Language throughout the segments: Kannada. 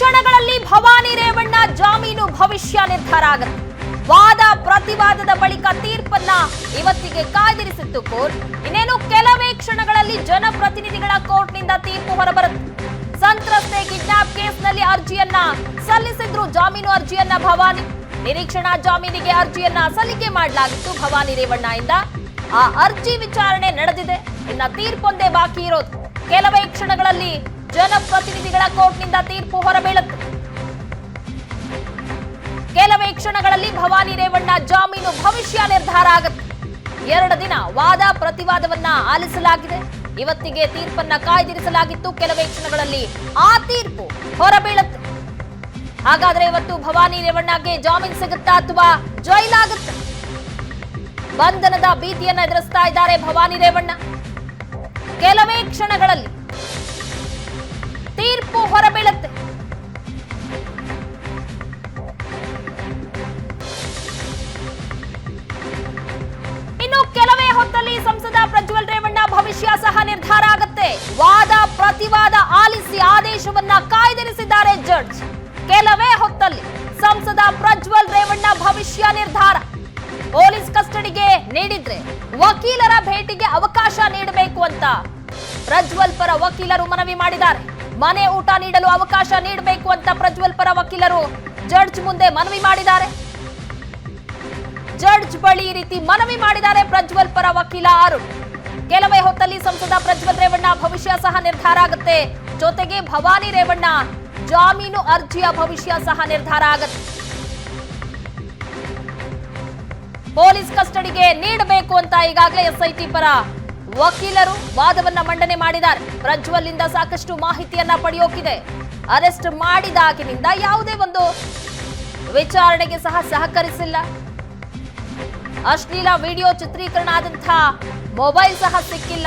ಕ್ಷಣಗಳಲ್ಲಿ ಭವಾನಿ ರೇವಣ್ಣ ಜಾಮೀನು ಭವಿಷ್ಯ ನಿರ್ಧಾರ ಆಗುತ್ತೆ ವಾದ ಪ್ರತಿವಾದದ ಬಳಿಕ ತೀರ್ಪನ್ನ ಇವತ್ತಿಗೆ ಕಾಯ್ದಿರಿಸಿತ್ತು ಕೋರ್ಟ್. ಇನ್ನೇನು ಕೆಲವೇ ಕ್ಷಣಗಳಲ್ಲಿ ಜನಪ್ರತಿನಿಧಿಗಳ ಕೋರ್ಟ್ನಿಂದ ತೀರ್ಪು ಹೊರಬರುತ್ತೆ. ಸಂತ್ರಸ್ತೆ ಕಿಡ್ನಾಪ್ ಕೇಸ್ನಲ್ಲಿ ಅರ್ಜಿಯನ್ನ ಸಲ್ಲಿಸಿದ್ರು ಜಾಮೀನು ಅರ್ಜಿಯನ್ನ ಭವಾನಿ. ನಿರೀಕ್ಷಣಾ ಜಾಮೀನಿಗೆ ಅರ್ಜಿಯನ್ನ ಸಲ್ಲಿಕೆ ಮಾಡಲಾಗಿತ್ತು ಭವಾನಿ ರೇವಣ್ಣ ಇಂದ ಆ ಅರ್ಜಿ ವಿಚಾರಣೆ ನಡೆದಿದೆ. ಇನ್ನ ತೀರ್ಪೊಂದೇ ಬಾಕಿ ಇರೋದು. ಕೆಲವೇ ಕ್ಷಣಗಳಲ್ಲಿ ಜನಪ್ರತಿನಿಧಿಗಳ ಕೋರ್ಟ್ನಿಂದ ತೀರ್ಪು ಹೊರಬೀಳುತ್ತೆ. ಕೆಲವೇ ಕ್ಷಣಗಳಲ್ಲಿ ಭವಾನಿ ರೇವಣ್ಣ ಜಾಮೀನು ಭವಿಷ್ಯ ನಿರ್ಧಾರ ಆಗುತ್ತೆ. ಎರಡು ದಿನ ವಾದ ಪ್ರತಿವಾದವನ್ನ ಆಲಿಸಲಾಗಿದೆ. ಇವತ್ತಿಗೆ ತೀರ್ಪನ್ನ ಕಾಯ್ದಿರಿಸಲಾಗಿತ್ತು ಕೆಲವೇ ಕ್ಷಣಗಳಲ್ಲಿ ಆ ತೀರ್ಪು ಹೊರಬೀಳುತ್ತೆ. ಹಾಗಾದ್ರೆ ಇವತ್ತು ಭವಾನಿ ರೇವಣ್ಣಗೆ ಜಾಮೀನು ಸಿಗುತ್ತಾ ಅಥವಾ ಜೈಲಾಗುತ್ತೆ? ಬಂಧನದ ಭೀತಿಯನ್ನ ಎದುರಿಸ್ತಾ ಇದ್ದಾರೆ ಭವಾನಿ ರೇವಣ್ಣ. ಕೆಲವೇ ಕ್ಷಣಗಳಲ್ಲಿ ತೀರ್ಪು ಹೊರಬೀಳುತ್ತೆ. ಇನ್ನು ಕೆಲವೇ ಹೊತ್ತಲ್ಲಿ ಸಂಸದ ಪ್ರಜ್ವಲ್ ರೇವಣ್ಣ ಭವಿಷ್ಯ ಸಹ ನಿರ್ಧಾರ ಆಗುತ್ತೆ. ವಾದ, ಪ್ರತಿವಾದ ಆಲಿಸಿ ಆದೇಶವನ್ನ ಕಾಯ್ದಿರಿಸಿದ್ದಾರೆ ಜಡ್ಜ್. ಕೆಲವೇ ಹೊತ್ತಲ್ಲಿ ಸಂಸದ ಪ್ರಜ್ವಲ್ ರೇವಣ್ಣ ಭವಿಷ್ಯ ನಿರ್ಧಾರ. ಪೊಲೀಸ್ ಕಸ್ಟಡಿಗೆ ನೀಡಿದ್ರೆ ವಕೀಲರ ಭೇಟಿಗೆ ಅವಕಾಶ ನೀಡಬೇಕು ಅಂತ ಪ್ರಜ್ವಲ್ ಪರ ವಕೀಲರು ಮನವಿ ಮಾಡಿದ್ದಾರೆ. ಮನೆ ಊಟ ನೀಡಲು ಅವಕಾಶ ನೀಡಬೇಕು ಅಂತ ಪ್ರಜ್ವಲ್ ಪರ ವಕೀಲರು ಜಡ್ಜ್ ಮುಂದೆ ಮನವಿ ಮಾಡಿದ್ದಾರೆ. ಜಡ್ಜ್ ಬಳಿ ಈ ರೀತಿ ಮನವಿ ಮಾಡಿದ್ದಾರೆ ಪ್ರಜ್ವಲ್ ಪರ ವಕೀಲ ಅರುಣ್. ಕೆಲವೇ ಹೊತ್ತಲ್ಲಿ ಸಂಸದ ಪ್ರಜ್ವಲ್ ರೇವಣ್ಣ ಭವಿಷ್ಯ ಸಹ ನಿರ್ಧಾರ ಆಗುತ್ತೆ. ಜೊತೆಗೆ ಭವಾನಿ ರೇವಣ್ಣ ಜಾಮೀನು ಅರ್ಜಿಯ ಭವಿಷ್ಯ ಸಹ ನಿರ್ಧಾರ ಆಗುತ್ತೆ. ಪೊಲೀಸ್ ಕಸ್ಟಡಿಗೆ ನೀಡಬೇಕು ಅಂತ ಈಗಾಗಲೇ ಎಸ್ಐಟಿ ಪರ ವಕೀಲರು ವಾದವನ್ನ ಮಂಡನೆ ಮಾಡಿದ್ದಾರೆ. ಪ್ರಜ್ವಲ್ ಇಂದ ಸಾಕಷ್ಟು ಮಾಹಿತಿಯನ್ನ ಪಡೆಯೋಕಿದೆ. ಅರೆಸ್ಟ್ ಮಾಡಿದಾಗಿನಿಂದ ಯಾವುದೇ ಒಂದು ವಿಚಾರಣೆಗೆ ಸಹ ಸಹಕರಿಸಿಲ್ಲ. ಅಶ್ಲೀಲ ವಿಡಿಯೋ ಚಿತ್ರೀಕರಣ ಆದಂತಹ ಮೊಬೈಲ್ ಸಹ ಸಿಕ್ಕಿಲ್ಲ.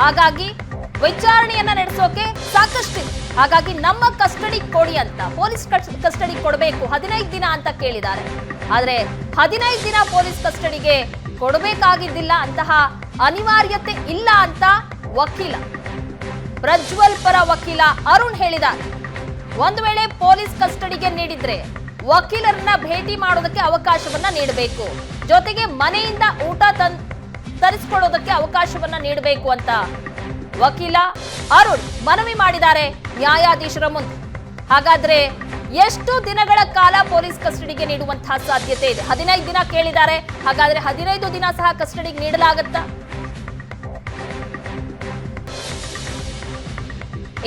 ಹಾಗಾಗಿ ವಿಚಾರಣೆಯನ್ನ ನಡೆಸೋಕೆ ಸಾಕಷ್ಟು ಹಾಗಾಗಿ ನಮ್ಮ ಕಸ್ಟಡಿ ಕೊಡಿ ಅಂತ, ಪೊಲೀಸ್ ಕಸ್ಟಡಿ ಕೊಡಬೇಕು, ಹದಿನೈದು ದಿನ ಅಂತ ಕೇಳಿದ್ದಾರೆ. ಆದ್ರೆ ಹದಿನೈದು ದಿನ ಪೊಲೀಸ್ ಕಸ್ಟಡಿಗೆ ಕೊಡಬೇಕಾಗಿದ್ದಿಲ್ಲ ಅಂತಹ ಅನಿವಾರ್ಯತೆ ಇಲ್ಲ ಅಂತ ವಕೀಲ. ಪ್ರಜ್ವಲ್ ಪರ ವಕೀಲ ಅರುಣ್ ಹೇಳಿದ್ದಾರೆ. ಒಂದು ವೇಳೆ ಪೊಲೀಸ್ ಕಸ್ಟಡಿಗೆ ನೀಡಿದ್ರೆ ವಕೀಲರನ್ನ ಭೇಟಿ ಮಾಡೋದಕ್ಕೆ ಅವಕಾಶವನ್ನ ನೀಡಬೇಕು. ಜೊತೆಗೆ ಮನೆಯಿಂದ ಊಟ ತನ್ ತರಿಸ್ಕೊಳ್ಳೋದಕ್ಕೆ ಅವಕಾಶವನ್ನ ನೀಡಬೇಕು ಅಂತ ವಕೀಲ ಅರುಣ್ ಮನವಿ ಮಾಡಿದ್ದಾರೆ ನ್ಯಾಯಾಧೀಶರ ಮುಂದೆ. ಹಾಗಾದ್ರೆ ಎಷ್ಟು ದಿನಗಳ ಕಾಲ ಪೊಲೀಸ್ ಕಸ್ಟಡಿಗೆ ನೀಡುವಂತಹ ಸಾಧ್ಯತೆ ಇದೆ? ಹದಿನೈದು ದಿನ ಕೇಳಿದ್ದಾರೆ. ಹಾಗಾದ್ರೆ ಹದಿನೈದು ದಿನ ಸಹ ಕಸ್ಟಡಿಗೆ ನೀಡಲಾಗತ್ತಾ?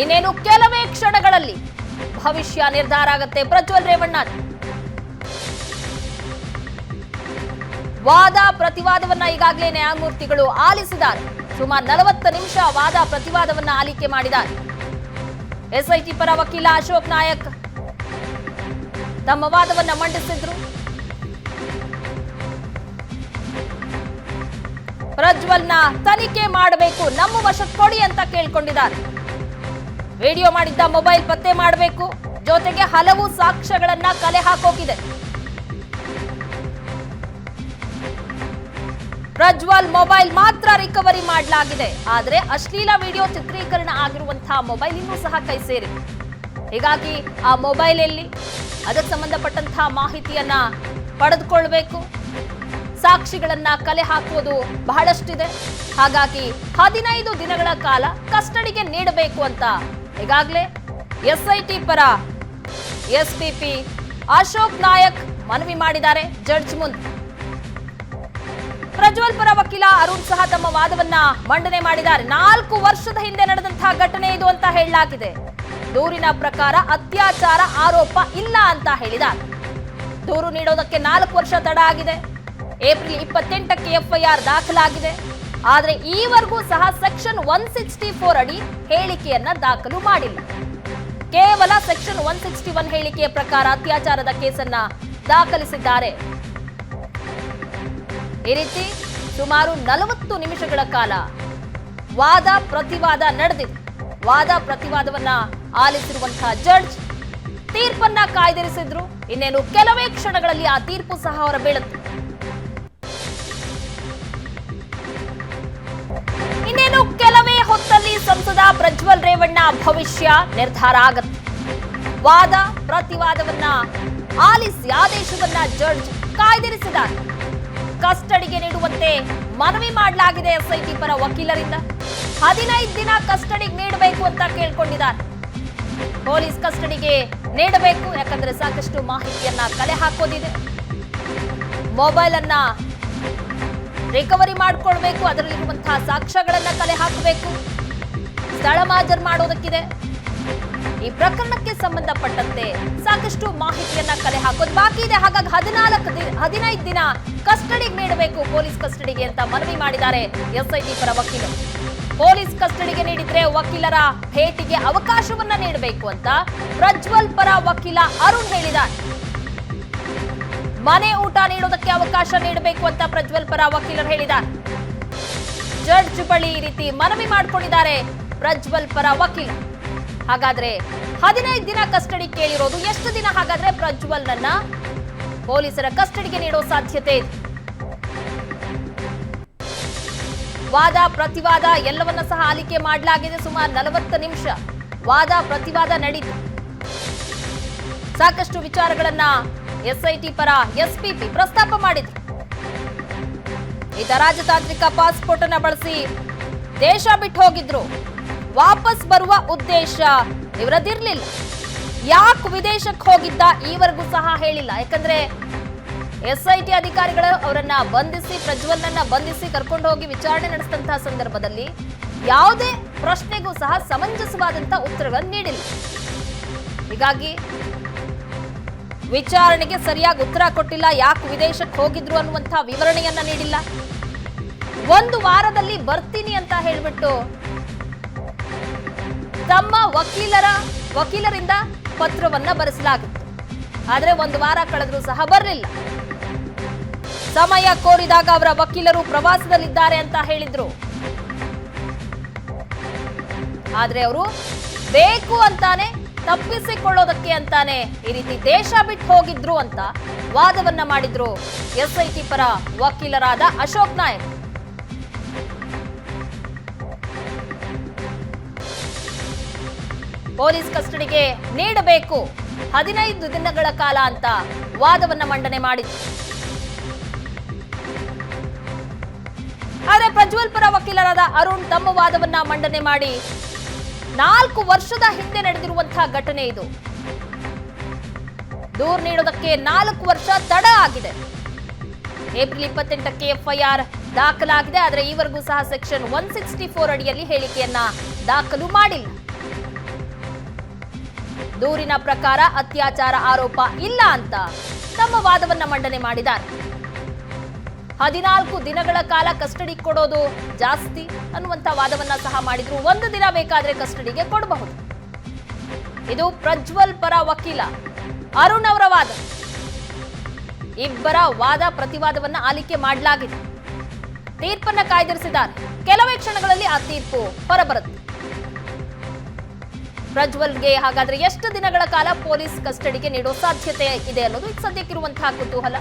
ಇನ್ನೇನು ಕೆಲವೇ ಕ್ಷಣಗಳಲ್ಲಿ ಭವಿಷ್ಯ ನಿರ್ಧಾರ ಆಗುತ್ತೆ. ಪ್ರಜ್ವಲ್ ರೇವಣ್ಣ ವಾದ ಪ್ರತಿವಾದವನ್ನ ಈಗಾಗಲೇ ನ್ಯಾಯಮೂರ್ತಿಗಳು ಆಲಿಸಿದ್ದಾರೆ. ಸುಮಾರು ನಲವತ್ತು ನಿಮಿಷ ವಾದ ಪ್ರತಿವಾದವನ್ನ ಆಲಿಕೆ ಮಾಡಿದ್ದಾರೆ. ಎಸ್ಐಟಿ ಪರ ವಕೀಲ ಅಶೋಕ್ ನಾಯಕ್. ತಮ್ಮ ವಾದವನ್ನು ಮಂಡಿಸಿದ್ರು. ಪ್ರಜ್ವಲ್ನ ತನಿಖೆ ಮಾಡಬೇಕು, ನಮ್ಮ ವಶಕ್ಕೆ ಕೊಡಿ ಅಂತ ಕೇಳ್ಕೊಂಡಿದ್ದಾರೆ. ವಿಡಿಯೋ ಮಾಡಿದ್ದ ಮೊಬೈಲ್ ಪತ್ತೆ ಮಾಡಬೇಕು, ಜೊತೆಗೆ ಹಲವು ಸಾಕ್ಷ್ಯಗಳನ್ನ ಕಲೆ ಹಾಕೋಕಿದೆ. ಪ್ರಜ್ವಲ್ ಮೊಬೈಲ್ ಮಾತ್ರ ರಿಕವರಿ ಮಾಡಲಾಗಿದೆ, ಆದರೆ ಅಶ್ಲೀಲ ವಿಡಿಯೋ ಚಿತ್ರೀಕರಣ ಆಗಿರುವಂತಹ ಮೊಬೈಲ್ ಇನ್ನೂ ಸಹ ಕೈ ಸೇರಿ ಹೀಗಾಗಿ ಆ ಮೊಬೈಲ್ ಎಲ್ಲಿ ಅದಕ್ಕೆ ಸಂಬಂಧಪಟ್ಟಂತಹ ಮಾಹಿತಿಯನ್ನ ಪಡೆದುಕೊಳ್ಬೇಕು. ಸಾಕ್ಷಿಗಳನ್ನ ಕಲೆ ಹಾಕುವುದು ಬಹಳಷ್ಟಿದೆ. ಹಾಗಾಗಿ ಹದಿನೈದು ದಿನಗಳ ಕಾಲ ಕಸ್ಟಡಿಗೆ ನೀಡಬೇಕು ಅಂತ ಈಗಾಗಲೇ ಎಸ್ಐಟಿ ಪರ ಎಸ್ಪಿಪಿ ಅಶೋಕ್ ನಾಯಕ್ ಮನವಿ ಮಾಡಿದ್ದಾರೆ. ಜಡ್ಜ್ ಮುಂದೆ. ಪ್ರಜ್ವಲ್ ಪರ ವಕೀಲ ಅರುಣ್ ಸಹ ತಮ್ಮ ವಾದವನ್ನ ಮಂಡನೆ ಮಾಡಿದ್ದಾರೆ. ನಾಲ್ಕು ವರ್ಷದ ಹಿಂದೆ ನಡೆದಂತಹ ಘಟನೆ ಇದು ಅಂತ ಹೇಳಲಾಗಿದೆ. ದೂರಿನ ಪ್ರಕಾರ ಅತ್ಯಾಚಾರ ಆರೋಪ ಇಲ್ಲ ಅಂತ ಹೇಳಿದ ದೂರು ನೀಡೋದಕ್ಕೆ ನಾಲ್ಕು ವರ್ಷ ತಡ ಆಗಿದೆ. ಏಪ್ರಿಲ್ ಇಪ್ಪತ್ತೆಂಟಕ್ಕೆ ಎಫ್ಐಆರ್ ದಾಖಲಾಗಿದೆ. ಆದರೆ ಈವರೆಗೂ ಸಹ ಸೆಕ್ಷನ್ ಒನ್ ಸಿಕ್ಸ್ಟಿ ಫೋರ್ ಅಡಿ ಹೇಳಿಕೆಯನ್ನ ದಾಖಲು ಮಾಡಿಲ್ಲ. ಕೇವಲ ಸೆಕ್ಷನ್ ಒನ್ ಸಿಕ್ಸ್ಟಿ ಒನ್ ಹೇಳಿಕೆಯ ಪ್ರಕಾರ ಅತ್ಯಾಚಾರದ ಕೇಸನ್ನ ದಾಖಲಿಸಿದ್ದಾರೆ. ಈ ರೀತಿ ಸುಮಾರು ನಲವತ್ತು ನಿಮಿಷಗಳ ಕಾಲ ವಾದ ಪ್ರತಿವಾದ ನಡೆದಿದೆ. ವಾದ ಪ್ರತಿವಾದವನ್ನ ಆಲಿಸಿರುವಂತಹ ಜಡ್ಜ್ ತೀರ್ಪನ್ನ ಕಾಯ್ದಿರಿಸಿದ್ರು. ಇನ್ನೇನು ಕೆಲವೇ ಕ್ಷಣಗಳಲ್ಲಿ ಆ ತೀರ್ಪು ಸಹ ಹೊರಬೀಳುತ್ತೆ ಇನ್ನೇನು ಕೆಲವೇ ಹೊತ್ತಲ್ಲಿ ಸಂಸದ ಪ್ರಜ್ವಲ್ ರೇವಣ್ಣ ಭವಿಷ್ಯ ನಿರ್ಧಾರ ಆಗತ್ತೆ. ವಾದ ಪ್ರತಿವಾದವನ್ನ ಆಲಿಸಿ ಆದೇಶವನ್ನ ಜಡ್ಜ್ ಕಾಯ್ದಿರಿಸಿದ ಕಸ್ಟಡಿಗೆ ನೀಡುವಂತೆ ಮನವಿ ಮಾಡಲಾಗಿದೆ ಎಸ್ಐಟಿ ಪರ ವಕೀಲರಿಂದ. ಹದಿನೈದು ದಿನ ಕಸ್ಟಡಿಗೆ ನೀಡಬೇಕು ಅಂತ ಕೇಳ್ಕೊಂಡಿದ್ದಾರೆ. ಪೊಲೀಸ್ ಕಸ್ಟಡಿಗೆ ನೀಡಬೇಕು, ಯಾಕಂದ್ರೆ ಸಾಕಷ್ಟು ಮಾಹಿತಿಯನ್ನ ಕಲೆ ಹಾಕೋದಿದೆ. ಮೊಬೈಲ್ ಅನ್ನ ರಿಕವರಿ ಮಾಡಿಕೊಳ್ಬೇಕು, ಅದರಲ್ಲಿರುವಂತಹ ಸಾಕ್ಷ್ಯಗಳನ್ನ ಕಲೆ ಹಾಕಬೇಕು. ಸ್ಥಳ ಮಾಜರ್ ಮಾಡೋದಕ್ಕಿದೆ. ಈ ಪ್ರಕರಣಕ್ಕೆ ಸಂಬಂಧಪಟ್ಟಂತೆ ಸಾಕಷ್ಟು ಮಾಹಿತಿಯನ್ನ ಕಲೆ ಹಾಕೋದು ಬಾಕಿ ಇದೆ. ಹಾಗಾಗಿ ಹದಿನಾಲ್ಕು ದಿನ ಹದಿನೈದು ದಿನ ಕಸ್ಟಡಿಗೆ ನೀಡಬೇಕು ಪೊಲೀಸ್ ಕಸ್ಟಡಿಗೆ ಅಂತ ಮನವಿ ಮಾಡಿದ್ದಾರೆ ಎಸ್ಐಟಿ ಪರ ವಕೀಲರು. ಪೊಲೀಸ್ ಕಸ್ಟಡಿಗೆ ನೀಡಿದ್ರೆ ವಕೀಲರ ಭೇಟಿಗೆ ಅವಕಾಶವನ್ನ ನೀಡಬೇಕು ಅಂತ ಪ್ರಜ್ವಲ್ ಪರ ವಕೀಲ ಅರುಣ್ ಹೇಳಿದ್ದಾರೆ. ಮನೆ ಊಟ ನೀಡೋದಕ್ಕೆ ಅವಕಾಶ ನೀಡಬೇಕು ಅಂತ ಪ್ರಜ್ವಲ್ ಪರ ವಕೀಲರು ಹೇಳಿದ್ದಾರೆ. ಜಡ್ಜ್ ಬಳಿ ಈ ರೀತಿ ಮನವಿ ಮಾಡಿಕೊಂಡಿದ್ದಾರೆ ಪ್ರಜ್ವಲ್ ಪರ ವಕೀಲ. ಹಾಗಾದ್ರೆ ಹದಿನೈದು ದಿನ ಕಸ್ಟಡಿ ಕೇಳಿರೋದು ಎಷ್ಟು ದಿನ ಹಾಗಾದ್ರೆ ಪ್ರಜ್ವಲ್ನನ್ನ? ಪೊಲೀಸರ ಕಸ್ಟಡಿಗೆ ನೀಡೋ ಸಾಧ್ಯತೆ ಇದೆ. ವಾದ, ಪ್ರತಿವಾದ ಎಲ್ಲವನ್ನ ಸಹ ಆಲಿಕೆ ಮಾಡಲಾಗಿದೆ ಸುಮಾರು ನಲವತ್ತು ನಿಮಿಷ. ವಾದ, ಪ್ರತಿವಾದ ನಡೀತು. ಸಾಕಷ್ಟು ವಿಚಾರಗಳನ್ನ ಎಸ್ಐಟಿ ಪರ ಎಸ್ಪಿಪಿ ಪ್ರಸ್ತಾಪ ಮಾಡಿದ್ರು. ಈತ ರಾಜತಾಂತ್ರಿಕ ಪಾಸ್ಪೋರ್ಟ್ ಅನ್ನ ಬಳಸಿ ದೇಶ ಬಿಟ್ಟು ಹೋಗಿದ್ರು. ವಾಪಸ್ ಬರುವ ಉದ್ದೇಶ ಇವರದಿರ್ಲಿಲ್ಲ. ಯಾಕೆ ವಿದೇಶಕ್ಕೆ ಹೋಗಿದ್ದ ಈವರೆಗೂ ಸಹ ಹೇಳಿಲ್ಲ. ಯಾಕಂದ್ರೆ ಎಸ್ಐಟಿ ಅಧಿಕಾರಿಗಳು ಅವರನ್ನ ಬಂಧಿಸಿ, ಪ್ರಜ್ವಲ್ನನ್ನ ಬಂಧಿಸಿ ಕರ್ಕೊಂಡು ಹೋಗಿ ವಿಚಾರಣೆ ನಡೆಸಿದಂತಹ ಸಂದರ್ಭದಲ್ಲಿ ಯಾವುದೇ ಪ್ರಶ್ನೆಗೂ ಸಹ ಸಮಂಜಸವಾದಂತಹ ಉತ್ತರಗಳನ್ನು ನೀಡಿಲ್ಲ. ಹೀಗಾಗಿ ವಿಚಾರಣೆಗೆ ಸರಿಯಾಗಿ ಉತ್ತರ ಕೊಟ್ಟಿಲ್ಲ. ಯಾಕೆ ವಿದೇಶಕ್ಕೆ ಹೋಗಿದ್ರು ಅನ್ನುವಂತಹ ವಿವರಣೆಯನ್ನ ನೀಡಿಲ್ಲ. ಒಂದು ವಾರದಲ್ಲಿ ಬರ್ತೀನಿ ಅಂತ ಹೇಳ್ಬಿಟ್ಟು ತಮ್ಮ ವಕೀಲರ ವಕೀಲರಿಂದ ಪತ್ರವನ್ನ ಬರೆಸಲಾಗಿತ್ತು. ಆದರೆ ಒಂದು ವಾರ ಕಳೆದರೂ ಸಹ ಬರಲಿಲ್ಲ. ಸಮಯ ಕೋರಿದಾಗ ಅವರ ವಕೀಲರು ಪ್ರವಾಸದಲ್ಲಿದ್ದಾರೆ ಅಂತ ಹೇಳಿದ್ರು. ಆದ್ರೆ ಅವರು ಬೇಕು ಅಂತಾನೆ, ತಪ್ಪಿಸಿಕೊಳ್ಳೋದಕ್ಕೆ ಅಂತಾನೆ ಈ ರೀತಿ ದೇಶ ಬಿಟ್ಟು ಹೋಗಿದ್ರು ಅಂತ ವಾದವನ್ನ ಮಾಡಿದ್ರು ಎಸ್ಐಟಿ ಪರ ವಕೀಲರಾದ ಅಶೋಕ್ ನಾಯಕ್. ಪೊಲೀಸ್ ಕಸ್ಟಡಿಗೆ ನೀಡಬೇಕು. ಹದಿನೈದು ದಿನಗಳ ಕಾಲ ಅಂತ ವಾದವನ್ನ ಮಂಡನೆ ಮಾಡಿದ್ರು. ಆದರೆ ಪ್ರಜ್ವಲ್ ಪರ ವಕೀಲರಾದ ಅರುಣ್ ತಮ್ಮ ವಾದವನ್ನ ಮಂಡನೆ ಮಾಡಿ ನಾಲ್ಕು ವರ್ಷದ ಹಿಂದೆ ನಡೆದಿರುವಂತಹ ಘಟನೆ ಇದು. ದೂರು ನೀಡೋದಕ್ಕೆ ನಾಲ್ಕು ವರ್ಷ ತಡ ಆಗಿದೆ. ಏಪ್ರಿಲ್ ಇಪ್ಪತ್ತೆಂಟಕ್ಕೆ ಎಫ್ಐಆರ್ ದಾಖಲಾಗಿದೆ, ಆದರೆ ಈವರೆಗೂ ಸಹ ಸೆಕ್ಷನ್ ಒನ್ ಸಿಕ್ಸ್ಟಿ ಫೋರ್ ಅಡಿಯಲ್ಲಿ ಹೇಳಿಕೆಯನ್ನ ದಾಖಲು ಮಾಡಿಲ್ಲ. ದೂರಿನ ಪ್ರಕಾರ ಅತ್ಯಾಚಾರ ಆರೋಪ ಇಲ್ಲ ಅಂತ ತಮ್ಮ ವಾದವನ್ನ ಮಂಡನೆ ಮಾಡಿದ್ದಾರೆ. ಹದಿನಾಲ್ಕು ದಿನಗಳ ಕಾಲ ಕಸ್ಟಡಿ ಕೊಡೋದು ಜಾಸ್ತಿ ಅನ್ನುವಂತ ವಾದವನ್ನ ಸಹ ಮಾಡಿದ್ರು. ಒಂದು ದಿನ ಬೇಕಾದ್ರೆ ಕಸ್ಟಡಿಗೆ ಕೊಡಬಹುದು. ಇದು ಪ್ರಜ್ವಲ್ ಪರ ವಕೀಲ ಅರುಣ್ ಅವರ ವಾದ. ಇಬ್ಬರ ವಾದ ಪ್ರತಿವಾದವನ್ನ ಆಲಿಕೆ ಮಾಡಲಾಗಿದೆ. ತೀರ್ಪನ್ನ ಕಾಯ್ದಿರಿಸಿದ್ದಾರೆ. ಕೆಲವೇ ಕ್ಷಣಗಳಲ್ಲಿ ಆ ತೀರ್ಪು ಹೊರಬರುತ್ತೆ. ಪ್ರಜ್ವಲ್ಗೆ ಹಾಗಾದ್ರೆ ಎಷ್ಟು ದಿನಗಳ ಕಾಲ ಪೊಲೀಸ್ ಕಸ್ಟಡಿಗೆ ನೀಡೋ ಸಾಧ್ಯತೆ ಇದೆ ಅನ್ನೋದು ಈಗ ಸದ್ಯಕ್ಕಿರುವಂತಹ ಕುತೂಹಲ.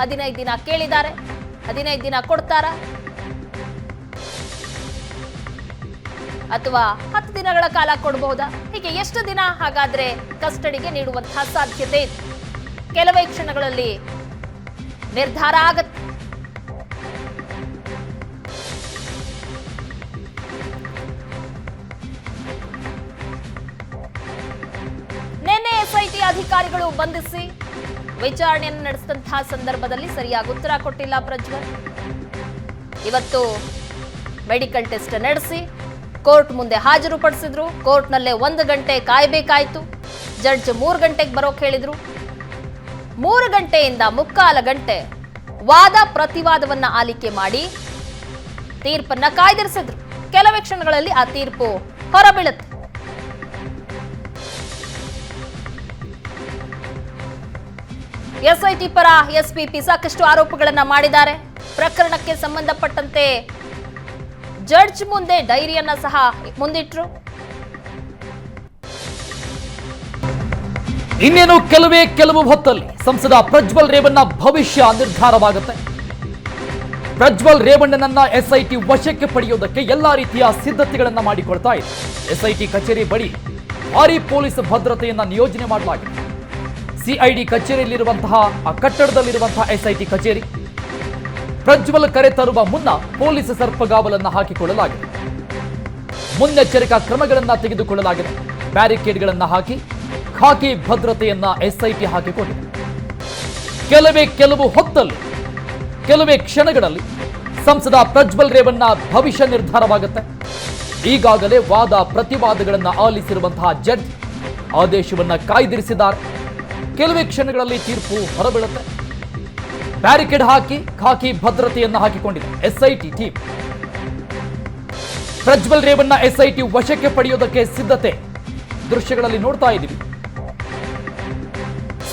ಹದಿನೈದು ದಿನ ಕೇಳಿದ್ದಾರೆ. ಹದಿನೈದು ದಿನ ಕೊಡ್ತಾರ? ಅಥವಾ ಹತ್ತು ದಿನಗಳ ಕಾಲ ಕೊಡಬಹುದಾ? ಹೀಗೆ ಎಷ್ಟು ದಿನ ಹಾಗಾದ್ರೆ ಕಸ್ಟಡಿಗೆ ನೀಡುವಂತಹ ಸಾಧ್ಯತೆ ಇದೆ? ಕೆಲವೇ ಕ್ಷಣಗಳಲ್ಲಿ ನಿರ್ಧಾರ ಆಗತ್ತೆ. ಅಧಿಕಾರಿಗಳು ಬಂಧಿಸಿ ವಿಚಾರಣೆಯನ್ನು ನಡೆಸಿದಂತಹ ಸಂದರ್ಭದಲ್ಲಿ ಸರಿಯಾಗಿ ಉತ್ತರ ಕೊಟ್ಟಿಲ್ಲ ಪ್ರಜ್ವಲ್. ಇವತ್ತು ಮೆಡಿಕಲ್ ಟೆಸ್ಟ್ ನಡೆಸಿ ಕೋರ್ಟ್ ಮುಂದೆ ಹಾಜರುಪಡಿಸಿದ್ರು. ಕೋರ್ಟ್ನಲ್ಲೇ ಒಂದು ಗಂಟೆ ಕಾಯ್ಬೇಕಾಯ್ತು. ಜಡ್ಜ್ ಮೂರು ಗಂಟೆಗೆ ಬರೋಕೆ ಹೇಳಿದ್ರು. ಮೂರು ಗಂಟೆಯಿಂದ ಮುಕ್ಕಾಲ ಗಂಟೆ ವಾದ ಪ್ರತಿವಾದವನ್ನ ಆಲಿಕೆ ಮಾಡಿ ತೀರ್ಪನ್ನ ಕಾಯ್ದಿರಿಸಿದ್ರು. ಕೆಲವೇ ಕ್ಷಣಗಳಲ್ಲಿ ಆ ತೀರ್ಪು ಹೊರಬೀಳುತ್ತೆ. ಎಸ್ಐಟಿ ಪರ ಎಸ್ಪಿಪಿ ಸಾಕಷ್ಟು ಆರೋಪಗಳನ್ನ ಮಾಡಿದ್ದಾರೆ. ಪ್ರಕರಣಕ್ಕೆ ಸಂಬಂಧಪಟ್ಟಂತೆ ಜಡ್ಜ್ ಮುಂದೆ ಡೈರಿಯನ್ನ ಸಹ ಮುಂದಿಟ್ರು. ಇನ್ನೇನು ಕೆಲವೇ ಕೆಲವು ಹೊತ್ತಲ್ಲಿ ಸಂಸದ ಪ್ರಜ್ವಲ್ ರೇವಣ್ಣ ಭವಿಷ್ಯ ನಿರ್ಧಾರವಾಗುತ್ತೆ. ಪ್ರಜ್ವಲ್ ರೇವಣ್ಣನನ್ನ ಎಸ್ಐಟಿ ವಶಕ್ಕೆ ಪಡೆಯುವುದಕ್ಕೆ ಎಲ್ಲಾ ರೀತಿಯ ಸಿದ್ಧತೆಗಳನ್ನ ಮಾಡಿಕೊಳ್ತಾ ಇದೆ. ಎಸ್ಐಟಿ ಕಚೇರಿ ಬಳಿ ಭಾರಿ ಪೊಲೀಸ್ ಭದ್ರತೆಯನ್ನ ನಿಯೋಜನೆ ಮಾಡಲಾಗಿದೆ. ಸಿಐಡಿ ಕಚೇರಿಯಲ್ಲಿರುವಂತಹ, ಆ ಕಟ್ಟಡದಲ್ಲಿರುವಂತಹ ಎಸ್ಐಟಿ ಕಚೇರಿ. ಪ್ರಜ್ವಲ್ ಕರೆ ತರುವ ಮುನ್ನ ಪೊಲೀಸ್ ಸರ್ಪಗಾವಲನ್ನು ಹಾಕಿಕೊಳ್ಳಲಾಗಿದೆ. ಮುನ್ನೆಚ್ಚರಿಕಾ ಕ್ರಮಗಳನ್ನು ತೆಗೆದುಕೊಳ್ಳಲಾಗಿದೆ. ಬ್ಯಾರಿಕೇಡ್ಗಳನ್ನು ಹಾಕಿ, ಖಾಕಿ ಭದ್ರತೆಯನ್ನ ಎಸ್ಐಟಿ ಹಾಕಿಕೊಂಡಿದೆ. ಕೆಲವೇ ಕೆಲವು ಹೊತ್ತಲ್ಲಿ, ಕೆಲವೇ ಕ್ಷಣಗಳಲ್ಲಿ ಸಂಸದ ಪ್ರಜ್ವಲ್ ರೇವಣ್ಣ ಭವಿಷ್ಯ ನಿರ್ಧಾರವಾಗುತ್ತೆ. ಈಗಾಗಲೇ ವಾದ ಪ್ರತಿವಾದಗಳನ್ನು ಆಲಿಸಿರುವಂತಹ ಜಡ್ಜ್ ಆದೇಶವನ್ನ ಕಾಯ್ದಿರಿಸಿದ್ದಾರೆ. ಕೆಲವೇ ಕ್ಷಣಗಳಲ್ಲಿ ತೀರ್ಪು ಹೊರಬೀಳುತ್ತೆ. ಬ್ಯಾರಿಕೇಡ್ ಹಾಕಿ ಖಾಕಿ ಭದ್ರತೆಯನ್ನು ಹಾಕಿಕೊಂಡಿದೆ SIT team. Prajwal Revanna SIT ವಶಕ್ಕೆ ಪಡೆಯೋದಕ್ಕೆ ಸಿದ್ಧತೆ. ದೃಶ್ಯಗಳಲ್ಲಿ ನೋಡ್ತಾ ಇದ್ದೀವಿ.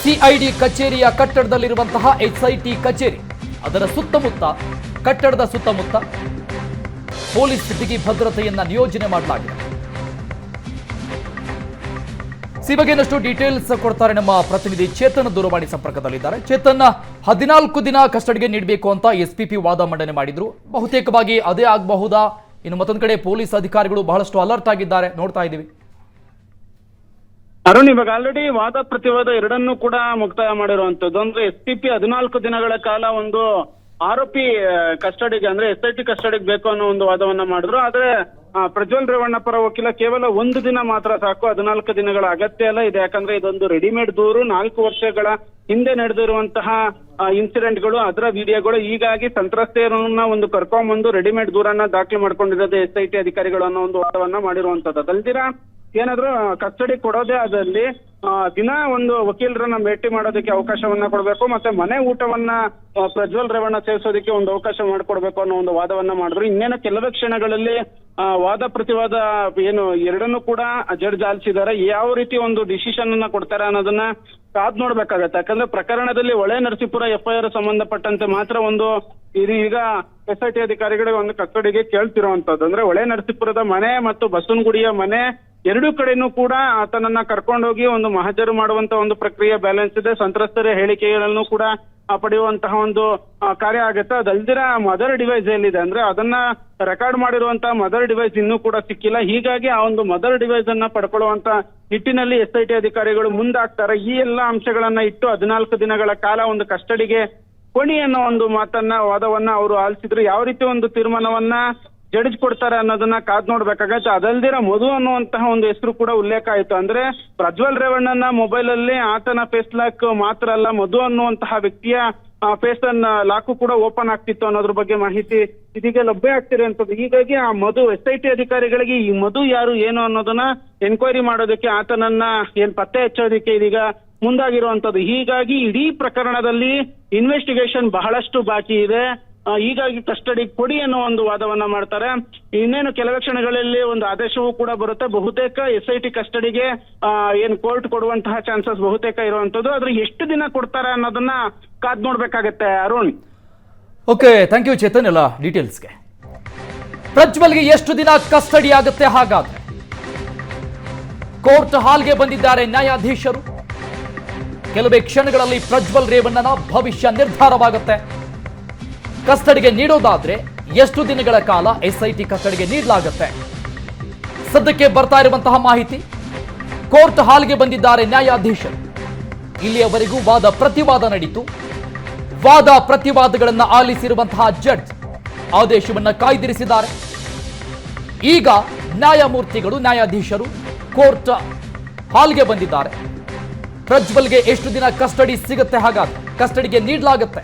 ಸಿಐಡಿ ಕಚೇರಿಯ ಕಟ್ಟಡದಲ್ಲಿರುವಂತಹ ಎಸ್ಐಟಿ ಕಚೇರಿ, ಅದರ ಸುತ್ತಮುತ್ತ, ಕಟ್ಟಡದ ಸುತ್ತಮುತ್ತ ಪೊಲೀಸ್ ಬಿಗಿ ಭದ್ರತೆಯನ್ನ ನಿಯೋಜನೆ ಮಾಡಲಾಗಿದೆ. ಈ ಬಗ್ಗೆ ಇನ್ನಷ್ಟು ಡೀಟೇಲ್ಸ್ ಕೊಡ್ತಾರೆ ನಮ್ಮ ಪ್ರತಿನಿಧಿ ಚೇತನ್ ದೂರವಾಣಿ ಸಂಪರ್ಕದಲ್ಲಿದ್ದಾರೆ. ಚೇತನ್, ಹದಿನಾಲ್ಕು ದಿನ ಕಸ್ಟಡಿಗೆ ನೀಡಬೇಕು ಅಂತ ಎಸ್ಪಿಪಿ ವಾದ ಮಂಡನೆ ಮಾಡಿದ್ರು. ಬಹುತೇಕವಾಗಿ ಅದೇ ಆಗಬಹುದಾ? ಇನ್ನು ಮತ್ತೊಂದು ಕಡೆ ಪೊಲೀಸ್ ಅಧಿಕಾರಿಗಳು ಬಹಳಷ್ಟು ಅಲರ್ಟ್ ಆಗಿದ್ದಾರೆ. ನೋಡ್ತಾ ಇದ್ದೀವಿ. ಅರುಣ್, ಇವಾಗ ಆಲ್ರೆಡಿ ವಾದ ಪ್ರತಿವಾದ ಎರಡನ್ನೂ ಕೂಡ ಮುಕ್ತಾಯ ಮಾಡಿರುವಂತದ್ದು. ಅಂದ್ರೆ ಎಸ್ ಪಿ ಪಿ ಹದಿನಾಲ್ಕು ದಿನಗಳ ಕಾಲ ಒಂದು ಆರೋಪಿ ಕಸ್ಟಡಿಗೆ, ಅಂದ್ರೆ ಎಸ್ ಐ ಟಿ ಕಸ್ಟಡಿಗೆ ಬೇಕು ಅನ್ನೋ ಒಂದು ವಾದವನ್ನ ಮಾಡಿದ್ರು. ಆದ್ರೆ ಪ್ರಜ್ವಲ್ ರೇವಣ್ಣ ಪರ ವಕೀಲ ಕೇವಲ ಒಂದು ದಿನ ಮಾತ್ರ ಸಾಕು, ಹದಿನಾಲ್ಕು ದಿನಗಳ ಅಗತ್ಯ ಅಲ್ಲ. ಇದೆ ಯಾಕಂದ್ರೆ ಇದೊಂದು ರೆಡಿಮೇಡ್ ದೂರು, ನಾಲ್ಕು ವರ್ಷಗಳ ಹಿಂದೆ ನಡೆದಿರುವಂತಹ ಇನ್ಸಿಡೆಂಟ್ಗಳು ಅದರ ವಿಡಿಯೋಗಳು ಹೀಗಾಗಿ ಸಂತ್ರಸ್ತೆಯರನ್ನ ಒಂದು ಕರ್ಕೊಂಬಂದು ರೆಡಿಮೇಡ್ ದೂರನ್ನ ದಾಖಲೆ ಮಾಡ್ಕೊಂಡಿರೋದು ಎಸ್ ಐ ಟಿ ಅಧಿಕಾರಿಗಳು ಅನ್ನೋ ಒಂದು ವಾದವನ್ನ ಮಾಡಿರುವಂತದ್ದು. ಅದಲ್ದಿರ, ಏನಾದ್ರೂ ಕಸ್ಟಡಿ ಕೊಡೋದೇ ಆದಲ್ಲಿ ದಿನ ಒಂದು ವಕೀಲರನ್ನ ಭೇಟಿ ಮಾಡೋದಕ್ಕೆ ಅವಕಾಶವನ್ನ ಕೊಡಬೇಕು, ಮತ್ತೆ ಮನೆ ಊಟವನ್ನ ಪ್ರಜ್ವಲ್ ರೇವಣ್ಣ ಸೇವಿಸೋದಕ್ಕೆ ಒಂದು ಅವಕಾಶ ಮಾಡಿಕೊಡ್ಬೇಕು ಅನ್ನೋ ಒಂದು ವಾದವನ್ನ ಮಾಡಿದ್ರು. ಇನ್ನೇನು ಕೆಲವೇ ಕ್ಷಣಗಳಲ್ಲಿ ವಾದ ಪ್ರತಿವಾದ ಏನು, ಎರಡನ್ನೂ ಕೂಡ ಜಡ್ಜ್ ಆಲಿಸಿದ್ದಾರೆ. ಯಾವ ರೀತಿ ಒಂದು ಡಿಸಿಷನ್ ಅನ್ನ ಕೊಡ್ತಾರೆ ಅನ್ನೋದನ್ನ ಕಾದ್ ನೋಡ್ಬೇಕಾಗತ್ತೆ. ಯಾಕಂದ್ರೆ ಪ್ರಕರಣದಲ್ಲಿ ಒಳೆ ನರಸೀಪುರ ಎಫ್ಐಆರ್ ಸಂಬಂಧಪಟ್ಟಂತೆ ಮಾತ್ರ ಒಂದು ಇದು ಈಗ ಎಸ್ ಐ ಟಿ ಅಧಿಕಾರಿಗಳಿಗೆ ಒಂದು ಕಸ್ಟಡಿಗೆ ಕೇಳ್ತಿರುವಂತದ್ದು ಅಂದ್ರೆ ಒಳೆ ನರಸೀಪುರದ ಮನೆ ಮತ್ತು ಬಸವನಗುಡಿಯ ಮನೆ ಎರಡೂ ಕಡೆನೂ ಕೂಡ ಆತನನ್ನ ಕರ್ಕೊಂಡೋಗಿ ಒಂದು ಮಹಜರು ಮಾಡುವಂತ ಒಂದು ಪ್ರಕ್ರಿಯೆ ಬ್ಯಾಲೆನ್ಸ್ ಇದೆ. ಸಂತ್ರಸ್ತರ ಹೇಳಿಕೆಗಳನ್ನು ಕೂಡ ಪಡೆಯುವಂತಹ ಒಂದು ಕಾರ್ಯ ಆಗುತ್ತೆ. ಅದಲ್ದಿರ ಮದರ್ ಡಿವೈಸ್ ಎಲ್ಲಿದೆ ಅಂದ್ರೆ ಅದನ್ನ ರೆಕಾರ್ಡ್ ಮಾಡಿರುವಂತಹ ಮದರ್ ಡಿವೈಸ್ ಇನ್ನೂ ಕೂಡ ಸಿಕ್ಕಿಲ್ಲ. ಹೀಗಾಗಿ ಆ ಒಂದು ಮದರ್ ಡಿವೈಸ್ ಅನ್ನ ಪಡ್ಕೊಳ್ಳುವಂತ ನಿಟ್ಟಿನಲ್ಲಿ ಎಸ್ ಐ ಟಿ ಅಧಿಕಾರಿಗಳು ಮುಂದಾಗ್ತಾರೆ. ಈ ಎಲ್ಲಾ ಅಂಶಗಳನ್ನ ಇಟ್ಟು ಹದಿನಾಲ್ಕು ದಿನಗಳ ಕಾಲ ಒಂದು ಕಸ್ಟಡಿಗೆ ಕೊಡಿ ಅನ್ನೋ ಒಂದು ಮಾತನ್ನ, ವಾದವನ್ನ ಅವರು ಆಲಿಸಿದ್ರು. ಯಾವ ರೀತಿ ಒಂದು ತೀರ್ಮಾನವನ್ನ ಜಡ್ಜ್ ಕೊಡ್ತಾರೆ ಅನ್ನೋದನ್ನ ಕಾದ್ ನೋಡ್ಬೇಕಾಗತ್ತೆ. ಅದಲ್ದಿರ ಮಧು ಅನ್ನುವಂತಹ ಒಂದು ಹೆಸರು ಕೂಡ ಉಲ್ಲೇಖ ಆಯ್ತು. ಅಂದ್ರೆ ಪ್ರಜ್ವಲ್ ರೇವಣ್ಣನ ಮೊಬೈಲ್ ಅಲ್ಲಿ ಆತನ ಫೇಸ್ ಲಾಕ್ ಮಾತ್ರ ಅಲ್ಲ, ಮಧು ಅನ್ನುವಂತಹ ವ್ಯಕ್ತಿಯ ಫೇಸ್ ಅನ್ನ ಲಾಕು ಕೂಡ ಓಪನ್ ಆಗ್ತಿತ್ತು ಅನ್ನೋದ್ರ ಬಗ್ಗೆ ಮಾಹಿತಿ ಇದೀಗ ಲಭ್ಯ ಆಗ್ತಿರುವಂತದ್ದು ಹೀಗಾಗಿ ಆ ಮಧು, ಎಸ್ ಐ ಟಿ ಅಧಿಕಾರಿಗಳಿಗೆ ಈ ಮಧು ಯಾರು, ಏನು ಅನ್ನೋದನ್ನ ಎನ್ಕ್ವೈರಿ ಮಾಡೋದಕ್ಕೆ ಆತನನ್ನ ಏನ್ ಪತ್ತೆ ಹಚ್ಚೋದಕ್ಕೆ ಇದೀಗ ಮುಂದಾಗಿರುವಂತದ್ದು. ಹೀಗಾಗಿ ಇಡೀ ಪ್ರಕರಣದಲ್ಲಿ ಇನ್ವೆಸ್ಟಿಗೇಷನ್ ಬಹಳಷ್ಟು ಬಾಕಿ ಇದೆ. ಹೀಗಾಗಿ ಕಸ್ಟಡಿ ಕೊಡಿ ಅನ್ನೋ ಒಂದು ವಾದವನ್ನ ಮಾಡ್ತಾರೆ. ಇನ್ನೇನು ಕೆಲವೇ ಕ್ಷಣಗಳಲ್ಲಿ ಒಂದು ಆದೇಶವೂ ಕೂಡ ಬರುತ್ತೆ. ಬಹುತೇಕ ಎಸ್ ಐ ಟಿ ಕಸ್ಟಡಿಗೆ ಏನ್ ಕೋರ್ಟ್ ಕೊಡುವಂತಹ ಚಾನ್ಸಸ್ ಬಹುತೇಕ ಇರುವಂತದ್ದು ಆದ್ರೆ ಎಷ್ಟು ದಿನ ಕೊಡ್ತಾರೆ ಅನ್ನೋದನ್ನ ಕಾದ್ ನೋಡ್ಬೇಕಾಗತ್ತೆ, Arun. Okay thank you Chetan ಎಲ್ಲ ಡೀಟೇಲ್ಸ್ಗೆ. ಪ್ರಜ್ವಲ್ಗೆ ಎಷ್ಟು ದಿನ ಕಸ್ಟಡಿ ಆಗುತ್ತೆ ಹಾಗಾದ್ರೆ? ಕೋರ್ಟ್ ಹಾಲ್ಗೆ ಬಂದಿದ್ದಾರೆ ನ್ಯಾಯಾಧೀಶರು. ಕೆಲವೇ ಕ್ಷಣಗಳಲ್ಲಿ ಪ್ರಜ್ವಲ್ ರೇವಣ್ಣನ ಭವಿಷ್ಯ ನಿರ್ಧಾರವಾಗುತ್ತೆ. ಕಸ್ಟಡಿಗೆ ನೀಡೋದಾದ್ರೆ ಎಷ್ಟು ದಿನಗಳ ಕಾಲ ಎಸ್ಐಟಿ ಕಸ್ಟಡಿಗೆ ನೀಡಲಾಗುತ್ತೆ? ಸದ್ಯಕ್ಕೆ ಬರ್ತಾ ಇರುವಂತಹ ಮಾಹಿತಿ, ಕೋರ್ಟ್ ಹಾಲ್ಗೆ ಬಂದಿದ್ದಾರೆ ನ್ಯಾಯಾಧೀಶರು. ಇಲ್ಲಿಯವರೆಗೂ ವಾದ ಪ್ರತಿವಾದ ನಡೀತು. ವಾದ ಪ್ರತಿವಾದಗಳನ್ನು ಆಲಿಸಿರುವಂತಹ ಜಡ್ಜ್ ಆದೇಶವನ್ನು ಕಾಯ್ದಿರಿಸಿದ್ದಾರೆ. ಈಗ ನ್ಯಾಯಮೂರ್ತಿಗಳು, ನ್ಯಾಯಾಧೀಶರು ಕೋರ್ಟ್ ಹಾಲ್ಗೆ ಬಂದಿದ್ದಾರೆ. ಪ್ರಜ್ವಲ್ಗೆ ಎಷ್ಟು ದಿನ ಕಸ್ಟಡಿ ಸಿಗುತ್ತೆ ಹಾಗಾದ್ರೆ? ಕಸ್ಟಡಿಗೆ ನೀಡಲಾಗುತ್ತೆ.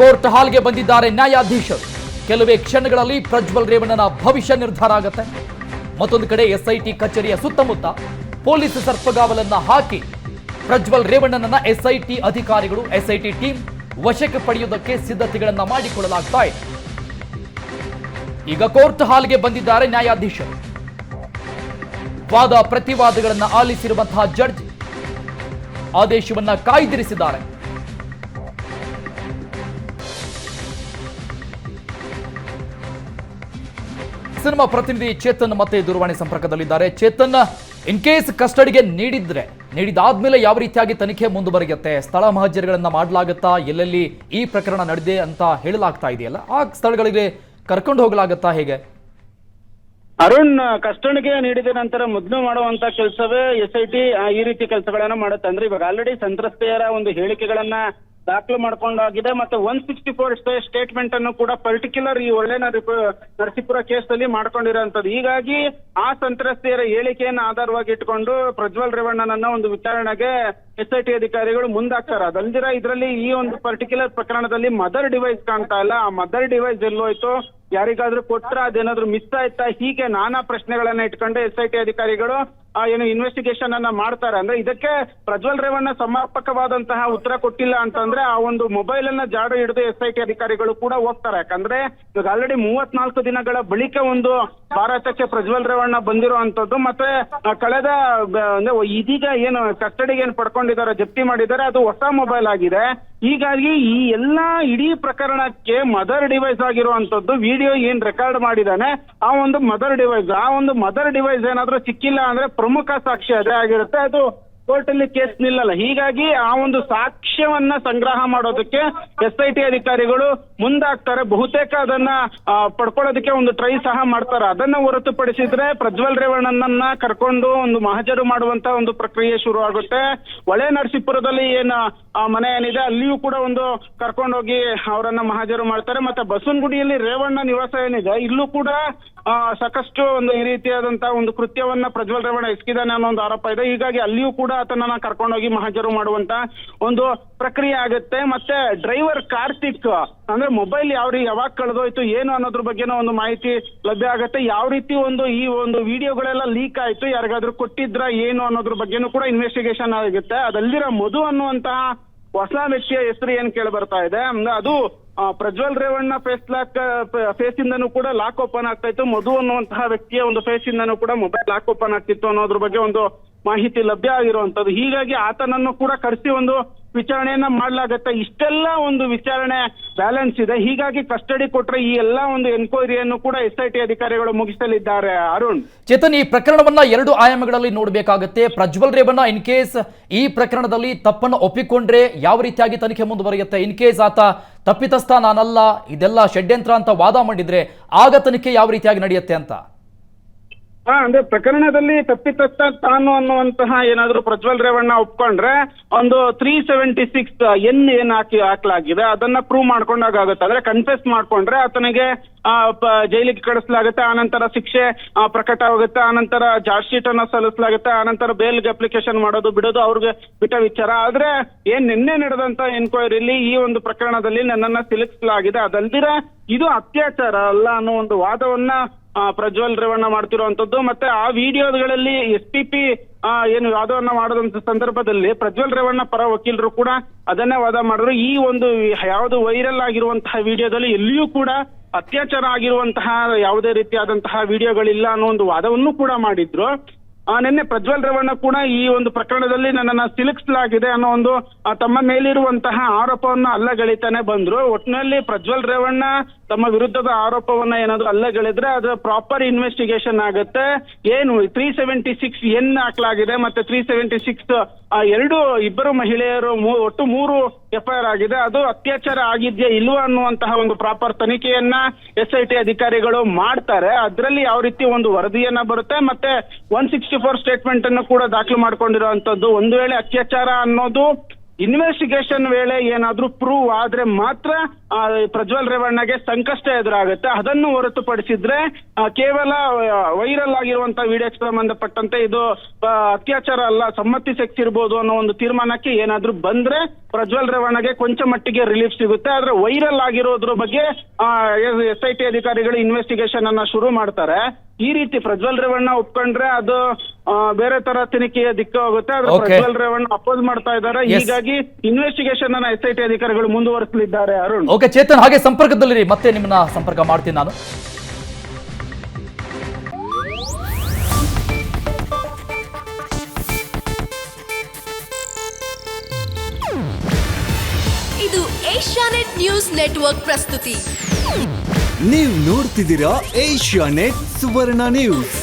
ಕೋರ್ಟ್ ಹಾಲ್ಗೆ ಬಂದಿದ್ದಾರೆ ನ್ಯಾಯಾಧೀಶರು. ಕೆಲವೇ ಕ್ಷಣಗಳಲ್ಲಿ ಪ್ರಜ್ವಲ್ ರೇವಣ್ಣನ ಭವಿಷ್ಯ ನಿರ್ಧಾರ ಆಗುತ್ತೆ. ಮತ್ತೊಂದು ಕಡೆ ಎಸ್ಐಟಿ ಕಚೇರಿಯ ಸುತ್ತಮುತ್ತ ಪೊಲೀಸ್ ಸರ್ಪಗಾವಲನ್ನ ಹಾಕಿ ಪ್ರಜ್ವಲ್ ರೇವಣ್ಣನನ್ನ ಎಸ್ಐಟಿ ಅಧಿಕಾರಿಗಳು, ಎಸ್ಐಟಿ ಟೀಮ್ ವಶಕ್ಕೆ ಪಡೆಯುವುದಕ್ಕೆ ಸಿದ್ಧತೆಗಳನ್ನ ಮಾಡಿಕೊಳ್ಳಲಾಗ್ತಾ ಇದೆ. ಈಗ ಕೋರ್ಟ್ ಹಾಲ್ಗೆ ಬಂದಿದ್ದಾರೆ ನ್ಯಾಯಾಧೀಶರು. ವಾದ ಪ್ರತಿವಾದಗಳನ್ನ ಆಲಿಸಿರುವಂತಹ ಜಡ್ಜ್ ಆದೇಶವನ್ನ ಕಾಯ್ದಿರಿಸಿದ್ದಾರೆ. ಸಿನಿಮಾ ಪ್ರತಿನಿಧಿ ಚೇತನ್ ಮತ್ತೆ ದೂರವಾಣಿ ಸಂಪರ್ಕದಲ್ಲಿದ್ದಾರೆ. ಚೇತನ್ ಇನ್ ಕೇಸ್ ಕಸ್ಟಡಿಗೆ ನೀಡಿದ್ರೆ, ನೀಡಿದಾದ್ಮೇಲೆ ಯಾವ ರೀತಿಯಾಗಿ ತನಿಖೆ ಮುಂದುವರಿಯುತ್ತೆ? ಸ್ಥಳ ಮಹಜರಿಗಳನ್ನ ಮಾಡಲಾಗುತ್ತಾ? ಎಲ್ಲೆಲ್ಲಿ ಈ ಪ್ರಕರಣ ನಡೆದಿದೆ ಅಂತ ಹೇಳಲಾಗ್ತಾ ಇದೆಯಲ್ಲ? ಆ ಸ್ಥಳಗಳಿಗೆ ಕರ್ಕೊಂಡು ಹೋಗಲಾಗುತ್ತಾ ಹೇಗೆ? ಅರುಣ್, ಕಸ್ಟಡಿಗೆ ನೀಡಿದ ನಂತರ ಮೊದಲು ಮಾಡುವಂತ ಕೆಲಸವೇ ಎಸ್ ಐ ಟಿ ಈ ರೀತಿ ಕೆಲಸಗಳನ್ನ ಮಾಡುತ್ತೆ. ಅಂದ್ರೆ ಇವಾಗ ಆಲ್ರೆಡಿ ಸಂತ್ರಸ್ತೆಯರ ಒಂದು ಹೇಳಿಕೆಗಳನ್ನ ದಾಖಲು ಮಾಡ್ಕೊಂಡಾಗಿದೆ ಮತ್ತೆ ಒನ್ ಸಿಕ್ಸ್ಟಿ ಫೋರ್ ಸ್ಟೇಟ್ಮೆಂಟ್ ಅನ್ನು ಕೂಡ ಪರ್ಟಿಕ್ಯುಲರ್ ಈ ಒಳ್ಳೆ ನರಸೀಪುರ ಕೇಸ್ ಅಲ್ಲಿ ಮಾಡ್ಕೊಂಡಿರೋಂಥದ್ದು ಹೀಗಾಗಿ ಆ ಸಂತ್ರಸ್ತೆಯರ ಹೇಳಿಕೆಯನ್ನು ಆಧಾರವಾಗಿ ಇಟ್ಕೊಂಡು ಪ್ರಜ್ವಲ್ ರೇವಣ್ಣನನ್ನ ಒಂದು ವಿಚಾರಣೆಗೆ ಎಸ್ ಐ ಟಿ ಅಧಿಕಾರಿಗಳು ಮುಂದಾಗ್ತಾರೆ. ಅದಲ್ದಿರ ಇದರಲ್ಲಿ ಈ ಒಂದು ಪರ್ಟಿಕ್ಯುಲರ್ ಪ್ರಕರಣದಲ್ಲಿ ಮದರ್ ಡಿವೈಸ್ ಕಾಣ್ತಾ ಇಲ್ಲ. ಆ ಮದರ್ ಡಿವೈಸ್ ಎಲ್ಲೋಯ್ತು. ಯಾರಿಗಾದ್ರೂ ಕೊಟ್ರ ಅದೇನಾದ್ರೂ ಮಿಸ್ ಆಯ್ತಾ? ಹೀಗೆ ನಾನಾ ಪ್ರಶ್ನೆಗಳನ್ನ ಇಟ್ಕೊಂಡು ಎಸ್ ಐ ಟಿ ಅಧಿಕಾರಿಗಳು. ಏನು ಇನ್ವೆಸ್ಟಿಗೇಷನ್ ಅನ್ನ ಮಾಡ್ತಾರೆ. ಅಂದ್ರೆ ಇದಕ್ಕೆ ಪ್ರಜ್ವಲ್ ರೇವಣ್ಣ ಸಮರ್ಪಕವಾದಂತಹ ಉತ್ತರ ಕೊಟ್ಟಿಲ್ಲ ಅಂತಂದ್ರೆ ಆ ಒಂದು ಮೊಬೈಲ್ ಅನ್ನ ಜಾಡು ಹಿಡಿದು ಎಸ್ ಐ ಟಿ ಅಧಿಕಾರಿಗಳು ಕೂಡ ಹೋಗ್ತಾರೆ. ಯಾಕಂದ್ರೆ ಇವಾಗ ಆಲ್ರೆಡಿ ಮೂವತ್ನಾಲ್ಕು ದಿನಗಳ ಬಳಿಕ ಒಂದು ಭಾರತಕ್ಕೆ ಪ್ರಜ್ವಲ್ ರೇವಣ್ಣ ಬಂದಿರುವಂತದ್ದು ಮತ್ತೆ ಆ, ಕಳೆದ ಅಂದ್ರೆ ಇದೀಗ ಏನು ಕಸ್ಟಡಿಗೆ ಏನು ಪಡ್ಕೊಂಡಿದ್ದಾರೆ ಜಪ್ತಿ ಮಾಡಿದ್ದಾರೆ ಅದು ಹೊಸ ಮೊಬೈಲ್ ಆಗಿದೆ. ಹೀಗಾಗಿ ಈ ಎಲ್ಲಾ ಇಡೀ ಪ್ರಕರಣಕ್ಕೆ ಮದರ್ ಡಿವೈಸ್ ಆಗಿರುವಂತದ್ದು ವಿಡಿಯೋ ಏನ್ ರೆಕಾರ್ಡ್ ಮಾಡಿದಾನೆ ಆ ಒಂದು ಮದರ್ ಡಿವೈಸ್ ಆ ಒಂದು ಮದರ್ ಡಿವೈಸ್ ಏನಾದ್ರೂ ಸಿಕ್ಕಿಲ್ಲ ಅಂದ್ರೆ ಪ್ರಮುಖ ಸಾಕ್ಷಿ ಅದೇ ಆಗಿರುತ್ತೆ. ಅದು ಕೋರ್ಟ್ ಅಲ್ಲಿ ಕೇಸ್ ನಿಲ್ಲಲ್ಲ. ಹೀಗಾಗಿ ಆ ಒಂದು ಸಾಕ್ಷ್ಯವನ್ನ ಸಂಗ್ರಹ ಮಾಡೋದಕ್ಕೆ ಎಸ್ ಐ ಟಿ ಅಧಿಕಾರಿಗಳು ಮುಂದಾಗ್ತಾರೆ. ಬಹುತೇಕ ಅದನ್ನ ಪಡ್ಕೊಳ್ಳೋದಕ್ಕೆ ಒಂದು ಟ್ರೈ ಸಹ ಮಾಡ್ತಾರೆ. ಅದನ್ನ ಹೊರತುಪಡಿಸಿದ್ರೆ ಪ್ರಜ್ವಲ್ ರೇವಣ್ಣನನ್ನ ಕರ್ಕೊಂಡು ಒಂದು ಮಹಜರು ಮಾಡುವಂತ ಒಂದು ಪ್ರಕ್ರಿಯೆ ಶುರು ಆಗುತ್ತೆ. ಒಳೆ ನರಸೀಪುರದಲ್ಲಿ ಏನ ಮನೆ ಏನಿದೆ, ಅಲ್ಲಿಯೂ ಕೂಡ ಒಂದು ಕರ್ಕೊಂಡೋಗಿ ಅವರನ್ನ ಮಹಾಜರು ಮಾಡ್ತಾರೆ. ಮತ್ತೆ ಬಸವನಗುಡಿಯಲ್ಲಿ ರೇವಣ್ಣ ನಿವಾಸ ಏನಿದೆ, ಇಲ್ಲೂ ಕೂಡ ಸಾಕಷ್ಟು ಒಂದು ಈ ರೀತಿಯಾದಂತಹ ಒಂದು ಕೃತ್ಯವನ್ನ ಪ್ರಜ್ವಲ್ ರೇವಣ್ಣ ಎಸಗಿದಾನೆ ಅನ್ನೋ ಒಂದು ಆರೋಪ ಇದೆ. ಹೀಗಾಗಿ ಅಲ್ಲಿಯೂ ಕೂಡ ಆತನನ್ನ ಕರ್ಕೊಂಡೋಗಿ ಮಹಾಜರು ಮಾಡುವಂತ ಒಂದು ಪ್ರಕ್ರಿಯೆ ಆಗುತ್ತೆ. ಮತ್ತೆ ಡ್ರೈವರ್ ಕಾರ್ತಿಕ್ ಅಂದ್ರೆ ಮೊಬೈಲ್ ಯಾವ ಯಾವಾಗ ಕಳೆದೋಯ್ತು, ಏನು ಅನ್ನೋದ್ರ ಬಗ್ಗೆನೂ ಒಂದು ಮಾಹಿತಿ ಲಭ್ಯ ಆಗುತ್ತೆ. ಯಾವ ರೀತಿ ಒಂದು ಈ ಒಂದು ವಿಡಿಯೋಗಳೆಲ್ಲ ಲೀಕ್ ಆಯ್ತು, ಯಾರಿಗಾದ್ರೂ ಕೊಟ್ಟಿದ್ರ, ಏನು ಅನ್ನೋದ್ರ ಬಗ್ಗೆನೂ ಕೂಡ ಇನ್ವೆಸ್ಟಿಗೇಷನ್ ಆಗುತ್ತೆ. ಅದಲ್ಲಿರೋ ಮಧು ಅನ್ನುವಂತಹ ಹೊಸ ವ್ಯಕ್ತಿಯ ಹೆಸರು ಏನ್ ಕೇಳಿ ಬರ್ತಾ ಇದೆ ಅದು Prajwal Revanna face lock face ಇಂದನೂ ಕೂಡ ಲಾಕ್ ಓಪನ್ ಆಗ್ತಾ ಇತ್ತು. ಮಧು ಅನ್ನುವಂತಹ ವ್ಯಕ್ತಿಯ ಒಂದು ಫೇಸ್ ಇಂದನೂ ಕೂಡ ಮೊಬೈಲ್ ಲಾಕ್ ಓಪನ್ ಆಗ್ತಿತ್ತು ಅನ್ನೋದ್ರ ಬಗ್ಗೆ ಒಂದು ಮಾಹಿತಿ ಲಭ್ಯ ಆಗಿರುವಂತದ್ದು ಹೀಗಾಗಿ ಆತನನ್ನು ಕೂಡ ಕರೆಸಿ ಒಂದು ವಿಚಾರಣೆಯನ್ನ ಮಾಡ್ಲಾಗತ್ತೆ. ಇಷ್ಟೆಲ್ಲ ಒಂದು ವಿಚಾರಣೆ ಬ್ಯಾಲೆನ್ಸ್ ಇದೆ. ಹೀಗಾಗಿ ಕಸ್ಟಡಿ ಕೊಟ್ರೆ ಈ ಎಲ್ಲಾ ಒಂದು ಎನ್ಕ್ವೈರಿಯನ್ನು ಕೂಡ ಎಸ್ ಐ ಟಿ ಅಧಿಕಾರಿಗಳು ಮುಗಿಸಲಿದ್ದಾರೆ. ಅರುಣ್. ಚೇತನ್, ಈ ಪ್ರಕರಣವನ್ನ ಎರಡು ಆಯಾಮಗಳಲ್ಲಿ ನೋಡಬೇಕಾಗತ್ತೆ. ಪ್ರಜ್ವಲ್ ರೇವಣ್ಣ ಇನ್ ಕೇಸ್ ಈ ಪ್ರಕರಣದಲ್ಲಿ ತಪ್ಪನ್ನು ಒಪ್ಪಿಕೊಂಡ್ರೆ ಯಾವ ರೀತಿಯಾಗಿ ತನಿಖೆ ಮುಂದುವರಿಯುತ್ತೆ? ಇನ್ ಕೇಸ್ ಆತ ತಪ್ಪಿತಸ್ಥ ನಾನಲ್ಲ ಇದೆಲ್ಲ ಷಡ್ಯಂತ್ರ ಅಂತ ವಾದ ಮಾಡಿದ್ರೆ ಆಗ ತನಿಖೆ ಯಾವ ರೀತಿಯಾಗಿ ನಡೆಯುತ್ತೆ ಅಂತ? ಹಾ ಅಂದ್ರೆ ಪ್ರಕರಣದಲ್ಲಿ ತಪ್ಪಿತಸ್ಥ ತಾನು ಅನ್ನುವಂತಹ ಏನಾದ್ರೂ ಪ್ರಜ್ವಲ್ ರೇವಣ್ಣ ಒಪ್ಕೊಂಡ್ರೆ ಒಂದು ತ್ರೀ ಸೆವೆಂಟಿ ಸಿಕ್ಸ್ ಎನ್ ಏನ್ ಹಾಕಿ ಹಾಕ್ಲಾಗಿದೆ, ಅದನ್ನ ಪ್ರೂವ್ ಮಾಡ್ಕೊಂಡಾಗುತ್ತೆ ಅಂದ್ರೆ ಕನ್ಫೆಸ್ ಮಾಡ್ಕೊಂಡ್ರೆ ಆತನಿಗೆ ಜೈಲಿಗೆ ಕಳಿಸಲಾಗುತ್ತೆ ಆನಂತರ ಶಿಕ್ಷೆ ಪ್ರಕಟ ಆಗುತ್ತೆ ಆನಂತರ ಚಾರ್ಜ್ ಶೀಟ್ ಅನ್ನ ಸಲ್ಲಿಸಲಾಗುತ್ತೆ ಆನಂತರ ಬೇಲ್ಗೆ ಅಪ್ಲಿಕೇಶನ್ ಮಾಡೋದು, ಬಿಡೋದು ಅವ್ರಿಗೆ ಬಿಟ್ಟ ವಿಚಾರ. ಆದ್ರೆ ಏನ್ ನಿನ್ನೆ ನಡೆದಂತ ಎನ್ಕ್ವೈರಿಲಿ ಈ ಒಂದು ಪ್ರಕರಣದಲ್ಲಿ ನನ್ನನ್ನ ಸಿಲುಕಿಸಲಾಗಿದೆ. ಅದಲ್ದಿರ ಇದು ಅತ್ಯಾಚಾರ ಅಲ್ಲ ಅನ್ನೋ ಒಂದು ವಾದವನ್ನ ಪ್ರಜ್ವಲ್ ರೇವಣ್ಣ ಮಾಡ್ತಿರುವಂತದ್ದು. ಮತ್ತೆ ಆ ವಿಡಿಯೋಗಳಲ್ಲಿ ಎಸ್ ಪಿ ಪಿ ಏನು ವಾದವನ್ನ ಮಾಡದಂತ ಸಂದರ್ಭದಲ್ಲಿ ಪ್ರಜ್ವಲ್ ರೇವಣ್ಣ ಪರ ವಕೀಲರು ಕೂಡ ಅದನ್ನೇ ವಾದ ಮಾಡಿದ್ರು. ಈ ಒಂದು ಯಾವುದು ವೈರಲ್ ಆಗಿರುವಂತಹ ವಿಡಿಯೋದಲ್ಲಿ ಎಲ್ಲಿಯೂ ಕೂಡ ಅತ್ಯಾಚಾರ ಆಗಿರುವಂತಹ ಯಾವುದೇ ರೀತಿಯಾದಂತಹ ವಿಡಿಯೋಗಳಿಲ್ಲ ಅನ್ನೋ ಒಂದು ವಾದವನ್ನು ಕೂಡ ಮಾಡಿದ್ರು. ನಿನ್ನೆ ಪ್ರಜ್ವಲ್ ರೇವಣ್ಣ ಕೂಡ ಈ ಒಂದು ಪ್ರಕರಣದಲ್ಲಿ ನನ್ನನ್ನ ಸಿಲುಕಿಸಲಾಗಿದೆ ಅನ್ನೋ ಒಂದು ತಮ್ಮ ಮೇಲಿರುವಂತಹ ಆರೋಪವನ್ನ ಅಲ್ಲಗಳಿತಾನೆ ಬಂದ್ರು. ಒಟ್ಟಿನಲ್ಲಿ ಪ್ರಜ್ವಲ್ ರೇವಣ್ಣ ತಮ್ಮ ವಿರುದ್ಧದ ಆರೋಪವನ್ನ ಏನಾದ್ರು ಅಲ್ಲಗಳಿದ್ರೆ ಅದರ ಪ್ರಾಪರ್ ಇನ್ವೆಸ್ಟಿಗೇಷನ್ ಆಗುತ್ತೆ. ಏನು ತ್ರೀ ಸೆವೆಂಟಿ ಸಿಕ್ಸ್ ಎನ್ ಹಾಕ್ಲಾಗಿದೆ, ಮತ್ತೆ ತ್ರೀ ಸೆವೆಂಟಿ ಸಿಕ್ಸ್ ಎರಡು ಇಬ್ಬರು ಮಹಿಳೆಯರು ಒಟ್ಟು ಮೂರು ಎಫ್ಐಆರ್ ಆಗಿದೆ. ಅದು ಅತ್ಯಾಚಾರ ಆಗಿದ್ಯಾ ಇಲ್ವಾ ಅನ್ನುವಂತಹ ಒಂದು ಪ್ರಾಪರ್ ತನಿಖೆಯನ್ನ ಎಸ್ ಐ ಟಿ ಅಧಿಕಾರಿಗಳು ಮಾಡ್ತಾರೆ. ಅದರಲ್ಲಿ ಯಾವ ರೀತಿ ಒಂದು ವರದಿಯನ್ನ ಬರುತ್ತೆ ಮತ್ತೆ ಒನ್ ಸಿಕ್ಸ್ಟಿ ಫೋರ್ ಸ್ಟೇಟ್ಮೆಂಟ್ ಅನ್ನು ಕೂಡ ದಾಖಲು ಮಾಡ್ಕೊಂಡಿರುವಂತದ್ದು ಒಂದು ವೇಳೆ ಅತ್ಯಾಚಾರ ಅನ್ನೋದು ಇನ್ವೆಸ್ಟಿಗೇಷನ್ ವೇಳೆ ಏನಾದ್ರೂ ಪ್ರೂವ್ ಆದ್ರೆ ಮಾತ್ರ ಪ್ರಜ್ವಲ್ ರೇವಣ್ಣಗೆ ಸಂಕಷ್ಟ ಎದುರಾಗುತ್ತೆ. ಅದನ್ನು ಹೊರತುಪಡಿಸಿದ್ರೆ ಕೇವಲ ವೈರಲ್ ಆಗಿರುವಂತ ವಿಡಿಯೋ ಸಂಬಂಧಪಟ್ಟಂತೆ ಇದು ಅತ್ಯಾಚಾರ ಅಲ್ಲ ಸಮ್ಮತಿ ಸೆಕ್ಸ್ ಇರ್ಬೋದು ಅನ್ನೋ ಒಂದು ತೀರ್ಮಾನಕ್ಕೆ ಏನಾದ್ರೂ ಬಂದ್ರೆ ಪ್ರಜ್ವಲ್ ರೇವಣ್ಣಗೆ ಕೊಂಚ ಮಟ್ಟಿಗೆ ರಿಲೀಫ್ ಸಿಗುತ್ತೆ. ಆದ್ರೆ ವೈರಲ್ ಆಗಿರೋದ್ರ ಬಗ್ಗೆ ಎಸ್ ಐ ಟಿ ಅಧಿಕಾರಿಗಳು ಇನ್ವೆಸ್ಟಿಗೇಷನ್ ಅನ್ನ ಶುರು ಮಾಡ್ತಾರೆ. ಈ ರೀತಿ ಪ್ರಜ್ವಲ್ ರೇವಣ್ಣ ಒಪ್ಕೊಂಡ್ರೆ ಅದು ಬೇರೆ ತರ ತನಿಖೆಯ ದಿಕ್ಕ ಹೋಗುತ್ತೆ ಆದ್ರೆ ಪ್ರಜ್ವಲ್ ರೇವಣ್ಣ ಅಪೋಸ್ ಮಾಡ್ತಾ ಇದ್ದಾರೆ. ಹೀಗಾಗಿ ಇನ್ವೆಸ್ಟಿಗೇಷನ್ ಅನ್ನ ಎಸ್ ಐ ಟಿ ಅಧಿಕಾರಿಗಳು ಮುಂದುವರಿಸಲಿದ್ದಾರೆ ಅರುಣ್. ಓಕೆ ಚೇತನ್ ಹಾಗೆ ಸಂಪರ್ಕದಲ್ಲಿರಿ. ಮತ್ತೆ ನಿಮ್ಮನ್ನ ಸಂಪರ್ಕ ಮಾಡ್ತೀನಿ ನಾನು. ಇದು ಏಷ್ಯಾನೆಟ್ ನ್ಯೂಸ್ ನೆಟ್ವರ್ಕ್ ಪ್ರಸ್ತುತಿ. ನೀವು ನೋಡ್ತಿದ್ದೀರಾ ಏಷ್ಯಾ ನೆಟ್ ಸುವರ್ಣ ನ್ಯೂಸ್.